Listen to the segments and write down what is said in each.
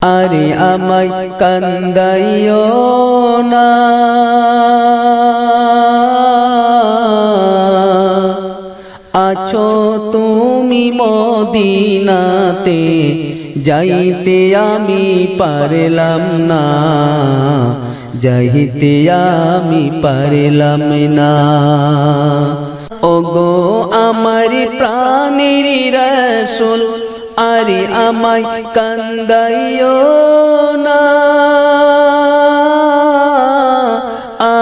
আরে আমায় কান্দাইও না। আছো তুমি মদিনাতে, যাইতে আমি পারলাম না। যাইতে আমি পারলাম না। ওগো আমার প্রাণের রসুল আরে আমায় কান্দাইও না।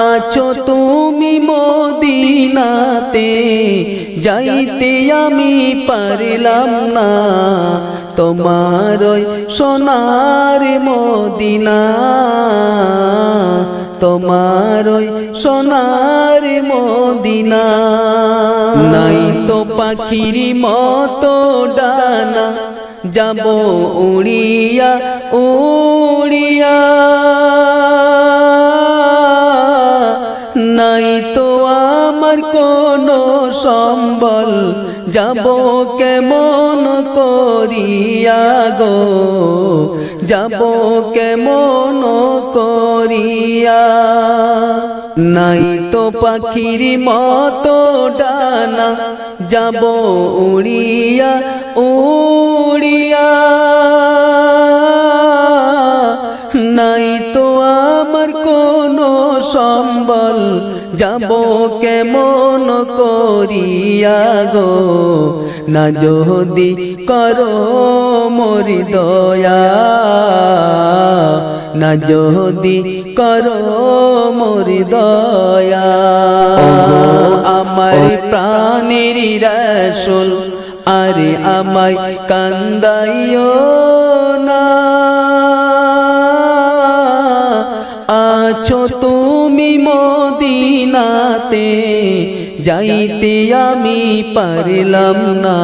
আছো তুমি মদিনাতে, যাইতে আমি পারলাম না। তোমার সোনার মদিনা, তোমার সোনার মদিনা। নাই তো পাখির মতো ডানা যাব উড়িয়া উড়িয়া। নাই তো আমার কোনো সম্বল, যাব কেমন করিয়া গো? যাব কেমন করিয়া। নাই তো পাখির মতো ডানা, যাব উড়িয়া উড়িয়া। নাই তো আমার কোনো সম্বল যাব কেমন করিয়া গো? না যদি করো মরি দয়া না যদি করো মরি দয়া। আমার প্রাণের রসুল আরে আমায় কান্দাইও না। আছো তুমি মদিনাতে, যাইতে আমি পারলাম না।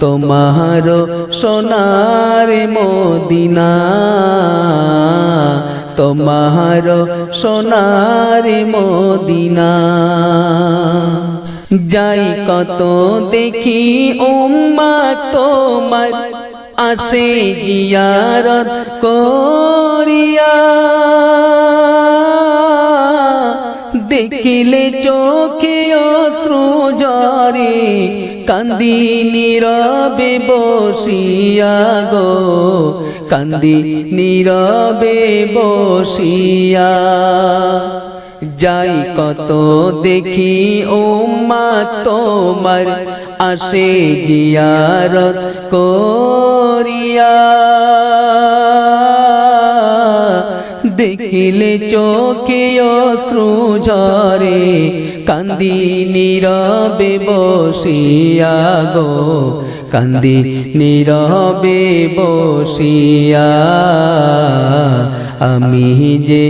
তোমার সোনার মদিনা তোমার সোনার মদিনা। যাই কত দেখি উম্মা তোমার, আসে জিয়ারত করিয়া। দেখিলে চোখে অশ্রু জরে কান্দি নীরবে বসিয়া গো, কান্দি নীরবে বসিয়া। যাই কত দেখি ও মা তোমার আসে জিয়ারত করিয়া। দেখিলে চোখে অশ্রু ঝরে, কান্দি নীরবে বসিয়া গো। কান্দি নীরবে বসিয়া, আমি যে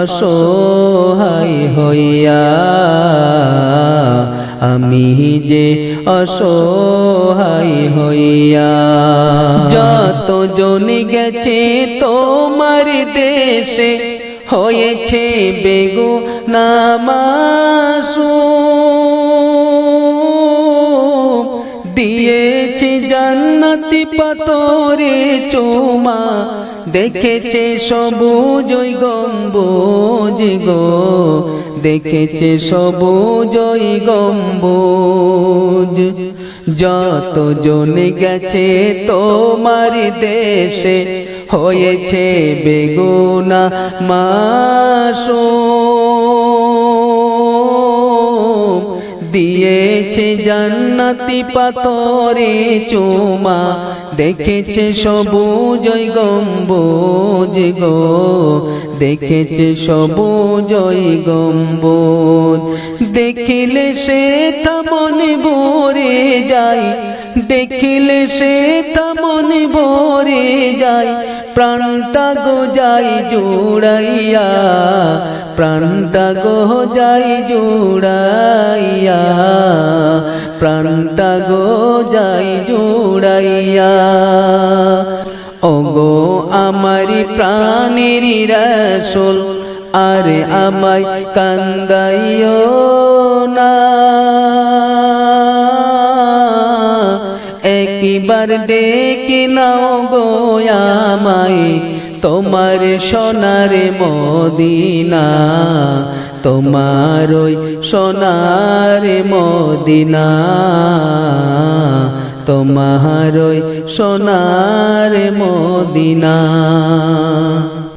অসহায় হইয়া, আমি যে অসহায় হইয়া। যত জন গেছে তোমার দেশে, হয়েছে বেগু নামাসু দিয়েছে জান্নাতি পাতরে চোমা, দেখেছে সবুজ গম্বুজ গো, দেখেছে সবুজ গম্বুজ। যত জন গেছে তোমার দেশে, হয়েছে বেগুনা মাসো দিয়েছে জান্নাতি পাথরে চুমা, দেখেছে সবুজ গম্বুজ গো, দেখেছে সবুজ গম্বুজ। দেখিলে সে মনে ভরে যায়, দেখিলে সে মনে ভরে যায়, প্রাণটা গো যাই জুড়াইয়া, প্রাণটা গো যাই জুড়াইয়া। প্রাণটা গো যাই জুড়াইয়া। ওগো আমারি প্রাণের রসুল, আরে আমায় কান্দাইও না। একবার ডেকে নাও গোয়া আমায়, তোমার সোনার মদিনা। তোমার ওই সোনার মদিনা তোমার ওই সোনার মদিনা।